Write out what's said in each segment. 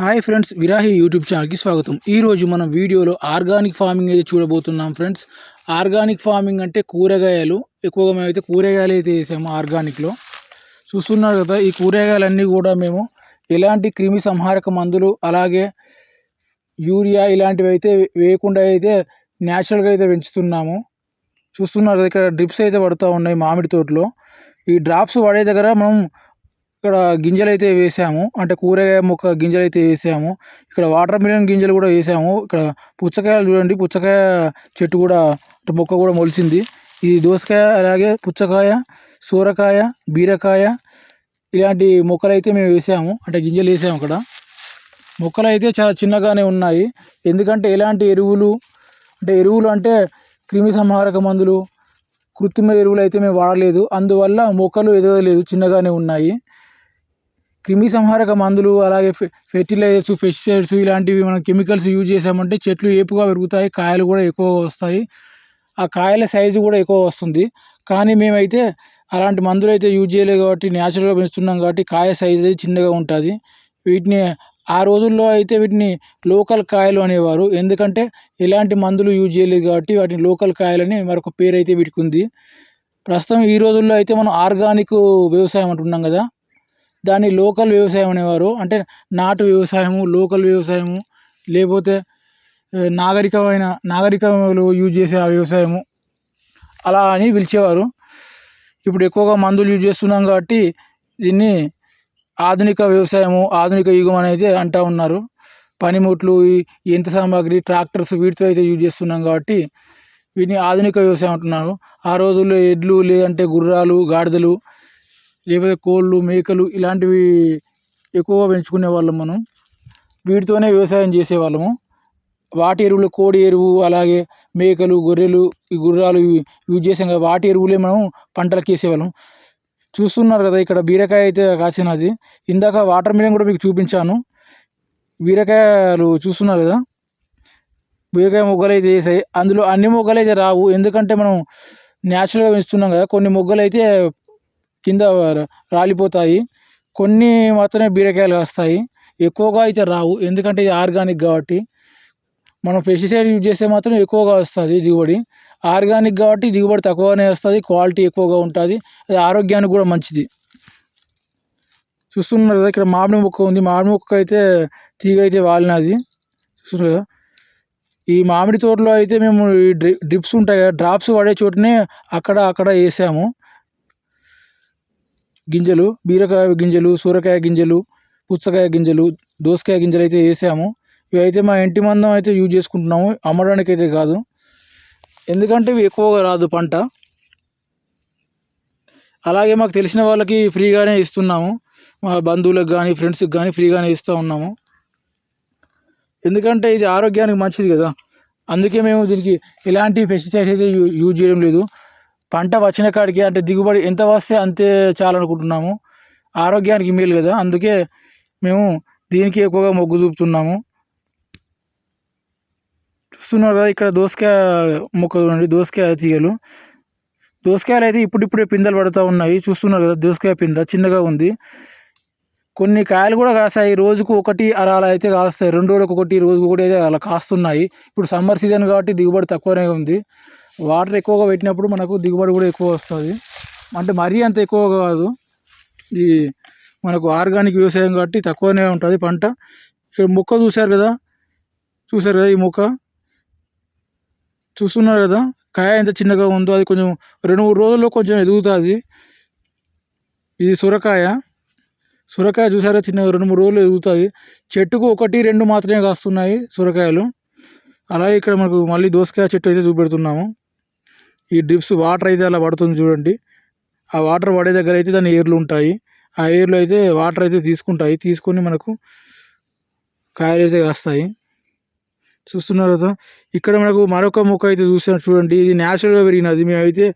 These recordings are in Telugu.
హాయ్ ఫ్రెండ్స్ విరాహి యూట్యూబ్ ఛానల్కి స్వాగతం. ఈరోజు మనం వీడియోలో ఆర్గానిక్ ఫార్మింగ్ అయితే చూడబోతున్నాం ఫ్రెండ్స్. ఆర్గానిక్ ఫార్మింగ్ అంటే కూరగాయలు. ఎక్కువగా మేమైతే కూరగాయలు అయితే వేసాము ఆర్గానిక్లో. చూస్తున్నారు కదా ఈ కూరగాయలన్నీ కూడా మేము ఎలాంటి క్రిమి సంహారక మందులు అలాగే యూరియా ఇలాంటివి అయితే వేయకుండా అయితే న్యాచురల్గా అయితే పెంచుతున్నాము. చూస్తున్నారు కదా ఇక్కడ డ్రిప్స్ అయితే పడుతూ ఉన్నాయి మామిడి తోటలో. ఈ డ్రాప్స్ పడే దగ్గర మనం ఇక్కడ గింజలు అయితే వేసాము. అంటే కూరగాయ మొక్క గింజలు అయితే వేసాము. ఇక్కడ వాటర్ మిలన్ గింజలు కూడా వేసాము. ఇక్కడ పుచ్చకాయలు చూడండి. పుచ్చకాయ చెట్టు కూడా అంటే మొక్క కూడా మొలిచింది ఈ దోసకాయ అలాగే పుచ్చకాయ సూరకాయ బీరకాయ ఇలాంటి మొక్కలు అయితే మేము వేసాము. అంటే గింజలు వేసాము అక్కడ. మొక్కలు అయితే చాలా చిన్నగానే ఉన్నాయి. ఎందుకంటే ఎలాంటి ఎరువులు అంటే ఎరువులు అంటే క్రిమి సంహారక మందులు కృత్రిమ ఎరువులు అయితే మేము వాడలేదు. అందువల్ల మొక్కలు ఎదగలేదు చిన్నగానే ఉన్నాయి. క్రిమి సంహారక మందులు అలాగే ఫె ఫెర్టిలైజర్స్ పెస్టిసైడ్స్ ఇలాంటివి మనం కెమికల్స్ యూజ్ చేసామంటే చెట్లు ఏపుగా పెరుగుతాయి కాయలు కూడా ఎక్కువగా వస్తాయి. ఆ కాయల సైజు కూడా ఎక్కువ వస్తుంది. కానీ మేమైతే అలాంటి మందులు అయితే యూజ్ చేయలేదు కాబట్టి న్యాచురల్గా పెంచుతున్నాం కాబట్టి కాయ సైజు అయితే చిన్నగా ఉంటుంది. వీటిని ఆ రోజుల్లో అయితే వీటిని లోకల్ కాయలు అనేవారు. ఎందుకంటే ఎలాంటి మందులు యూజ్ చేయలేదు కాబట్టి వాటిని లోకల్ కాయలని మరొక పేరు అయితే వీటికి ఉంది ప్రస్తుతం ఈ రోజుల్లో అయితే మనం ఆర్గానిక్ వ్యవసాయం అంటున్నాం కదా. దాన్ని లోకల్ వ్యవసాయం అనేవారు. అంటే నాటు వ్యవసాయము లోకల్ వ్యవసాయము లేకపోతే నాగరికమైన నాగరికలు యూజ్ చేసే ఆ వ్యవసాయము అలా అని పిలిచేవారు. ఇప్పుడు ఎక్కువగా మందులు యూజ్ చేస్తున్నాం కాబట్టి దీన్ని ఆధునిక వ్యవసాయము ఆధునిక యుగం అనేది అంటూ ఉన్నారు. పనిముట్లు ఈ యంత్ర సామాగ్రి ట్రాక్టర్స్ వీటితో అయితే యూజ్ చేస్తున్నాం కాబట్టి వీటిని ఆధునిక వ్యవసాయం అంటున్నారు. ఆ రోజుల్లో ఎడ్లు లేదంటే గుర్రాలు గాడిదలు లేకపోతే కోళ్ళు మేకలు ఇలాంటివి ఎక్కువగా పెంచుకునే వాళ్ళం మనం. వీటితోనే వ్యవసాయం చేసేవాళ్ళము. వాటి ఎరువులు కోడి ఎరువు అలాగే మేకలు గొర్రెలు ఈ గుర్రాలు యూజ్ చేసాం కదా వాటి ఎరువులే మనం పంటలకు వేసేవాళ్ళం. చూస్తున్నారు కదా ఇక్కడ బీరకాయ అయితే కాసినది. ఇందాక వాటర్ మిలన్ కూడా మీకు చూపించాను. బీరకాయలు చూస్తున్నారు కదా? బీరకాయ మొగ్గలు అయితే వేసాయి. అందులో అన్ని మొగ్గలు అయితే రావు. ఎందుకంటే మనం న్యాచురల్గా పెంచుతున్నాం కదా. కొన్ని మొగ్గలు అయితే కింద రాలిపోతాయి. కొన్ని మాత్రమే బీరకాయలు వస్తాయి ఎక్కువగా అయితే రావు. ఎందుకంటే ఇది ఆర్గానిక్ కాబట్టి. మనం పెస్టిసైడ్ యూజ్ చేస్తే మాత్రం ఎక్కువగా వస్తుంది దిగుబడి. ఆర్గానిక్ కాబట్టి దిగుబడి తక్కువనే వస్తుంది. క్వాలిటీ ఎక్కువగా ఉంటుంది. అది ఆరోగ్యానికి కూడా మంచిది. చూస్తున్నారు కదా ఇక్కడ మామిడి మొక్క ఉంది. మామిడి మొక్క అయితే తీగ అయితే వాలినది. చూస్తున్నారు కదా. ఈ మామిడి తోటలో అయితే మేము డ్రిప్స్ ఉంటాయి కదా డ్రాప్స్ పడే చోటనే అక్కడ అక్కడ వేసాము. గింజలు బీరకాయ గింజలు సూరకాయ గింజలు పుచ్చకాయ గింజలు దోసకాయ గింజలు అయితే వేసాము. ఇవి అయితే మా ఇంటి మందం అయితే యూజ్ చేసుకుంటున్నాము. అమ్మడానికి అయితే కాదు. ఎందుకంటే ఇవి ఎక్కువగా రాదు పంట. అలాగే మాకు తెలిసిన వాళ్ళకి ఫ్రీగానే ఇస్తున్నాము. మా బంధువులకు కానీ ఫ్రెండ్స్కి కానీ ఫ్రీగానే ఇస్తూ ఉన్నాము. ఎందుకంటే ఇది ఆరోగ్యానికి మంచిది కదా. అందుకే మేము దీనికి ఎలాంటి పెస్టిసైడ్స్ అయితే యూ యూజ్ చేయడం లేదు. పంట వచ్చిన కాడికి అంటే దిగుబడి ఎంత వస్తే అంతే చాలనుకుంటున్నాము. ఆరోగ్యానికి మేలు కదా. అందుకే మేము దీనికి ఎక్కువగా మొగ్గు చూపుతున్నాము. చూస్తున్నారు కదా ఇక్కడ దోసకాయ మొక్కలు చూడండి దోసకాయ తీగలు. దోసకాయలు అయితే ఇప్పుడిప్పుడే పిందెలు పడుతూ ఉన్నాయి. చూస్తున్నారు కదా దోసకాయ పింద చిన్నగా ఉంది. కొన్ని కాయలు కూడా కాస్తాయి. రోజుకు ఒకటి అలా అలా అయితే కాస్తాయి. రెండు రోజులకు ఒకటి రోజుకు ఒకటి అయితే అలా కాస్తున్నాయి. ఇప్పుడు సమ్మర్ సీజన్ కాబట్టి దిగుబడి తక్కువనే ఉంది. వాటర్ ఎక్కువగా పెట్టినప్పుడు మనకు దిగుబడి కూడా ఎక్కువ వస్తుంది. అంటే మరీ అంత ఎక్కువ కాదు. ఇది మనకు ఆర్గానిక్ వ్యవసాయం కాబట్టి తక్కువనే ఉంటుంది పంట. ఇక్కడ మొక్క చూశారు కదా? చూశారు కదా ఈ మొక్క? చూస్తున్నారు కదా? కాయ ఎంత చిన్నగా ఉందో అది కొంచెం రెండు మూడు రోజుల్లో కొంచెం ఎదుగుతుంది. ఇది సొరకాయ. సొరకాయ చూసారా చిన్న రెండు మూడు రోజులు ఎదుగుతాయి చెట్టుకు ఒకటి రెండు మాత్రమే కాస్తున్నాయి సొరకాయలు. అలాగే ఇక్కడ మనకు మళ్ళీ దోసకాయ చెట్టు అయితే చూపెడుతున్నాము. ఈ డ్రిప్స్ వాటర్ అయితే అలా పడుతుంది చూడండి. ఆ వాటర్ పడే దగ్గర అయితే దాని ఏర్లు ఉంటాయి. ఆ ఏర్లు అయితే వాటర్ అయితే తీసుకుంటాయి. తీసుకొని మనకు కాయలు అయితే కాస్తాయి. చూస్తున్నారు కదా? ఇక్కడ మనకు మరొక మొక్క అయితే చూస్తున్నారు చూడండి. ఇది న్యాచురల్గా పెరిగినది. మేమైతే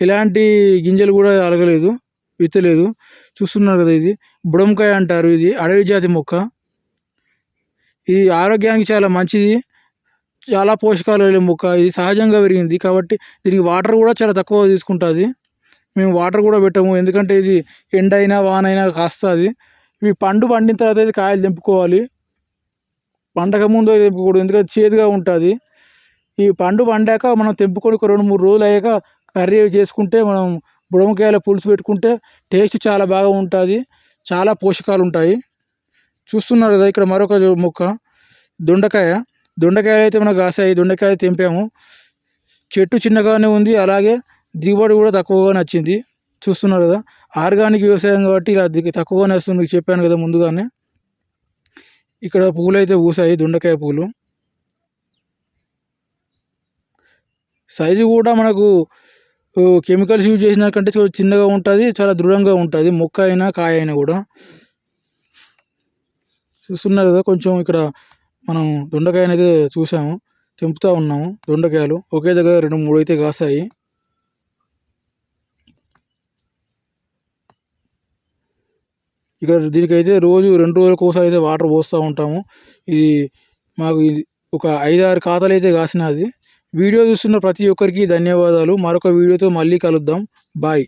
ఎలాంటి గింజలు కూడా అలగలేదు విత్తలేదు. చూస్తున్నారు కదా ఇది? బుడంకాయ అంటారు ఇది. అడవి జాతి మొక్క. ఇది ఆరోగ్యానికి చాలా మంచిది. చాలా పోషకాలు వెళ్ళే మొక్క. ఇది సహజంగా పెరిగింది. కాబట్టి దీనికి వాటర్ కూడా చాలా తక్కువ తీసుకుంటుంది. మేము వాటర్ కూడా పెట్టము. ఎందుకంటే ఇది ఎండ అయినా వాన అయినా కాస్తుంది. ఇవి పండు పండిన తర్వాత అయితే కాయలు తెంపుకోవాలి. పండగ ముందు తెంపుకోడు ఎందుకంటే చేదుగా ఉంటుంది. ఈ పండు పండాక మనం తెంపుకొని ఒక రెండు మూడు రోజులు అయ్యాక కర్రీ చేసుకుంటే మనం బుడమకాయల పులుసు పెట్టుకుంటే టేస్ట్ చాలా బాగా ఉంటుంది. చాలా పోషకాలు ఉంటాయి. చూస్తున్నారు కదా ఇక్కడ మరొక మొక్క. దొండకాయ. దొండకాయలు అయితే మనకు కాసాయి దొండకాయ తెంపాము. చెట్టు చిన్నగానే ఉంది అలాగే దిగుబడి కూడా తక్కువగానే వచ్చింది చూస్తున్నారు కదా ఆర్గానిక్ వ్యవసాయం కాబట్టి ఇలా దిగు తక్కువగానే వస్తుంది మీకు చెప్పాను కదా ముందుగానే. ఇక్కడ పూలు అయితే పూసాయి దొండకాయ పూలు. సైజు కూడా మనకు కెమికల్స్ యూజ్ చేసిన కంటే చిన్నగా ఉంటుంది చాలా దృఢంగా ఉంటుంది. మొక్క అయినా కాయ అయినా కూడా. చూస్తున్నారు కదా కొంచెం ఇక్కడ మనం దొండకాయ అనేది చూసాము తెంపుతూ ఉన్నాము దొండకాయలు. ఒకే దగ్గర రెండు మూడు అయితే కాస్తాయి ఇక్కడ దీనికైతే రోజు రెండు రోజులకు ఒకసారి అయితే వాటర్ పోస్తూ ఉంటాము. ఇది మాకు ఇది ఒక ఐదు ఆరు ఖాతాలు అయితే కాసినది. వీడియో చూస్తున్న ప్రతి ఒక్కరికి ధన్యవాదాలు. మరొక వీడియోతో మళ్ళీ కలుద్దాం. బాయ్.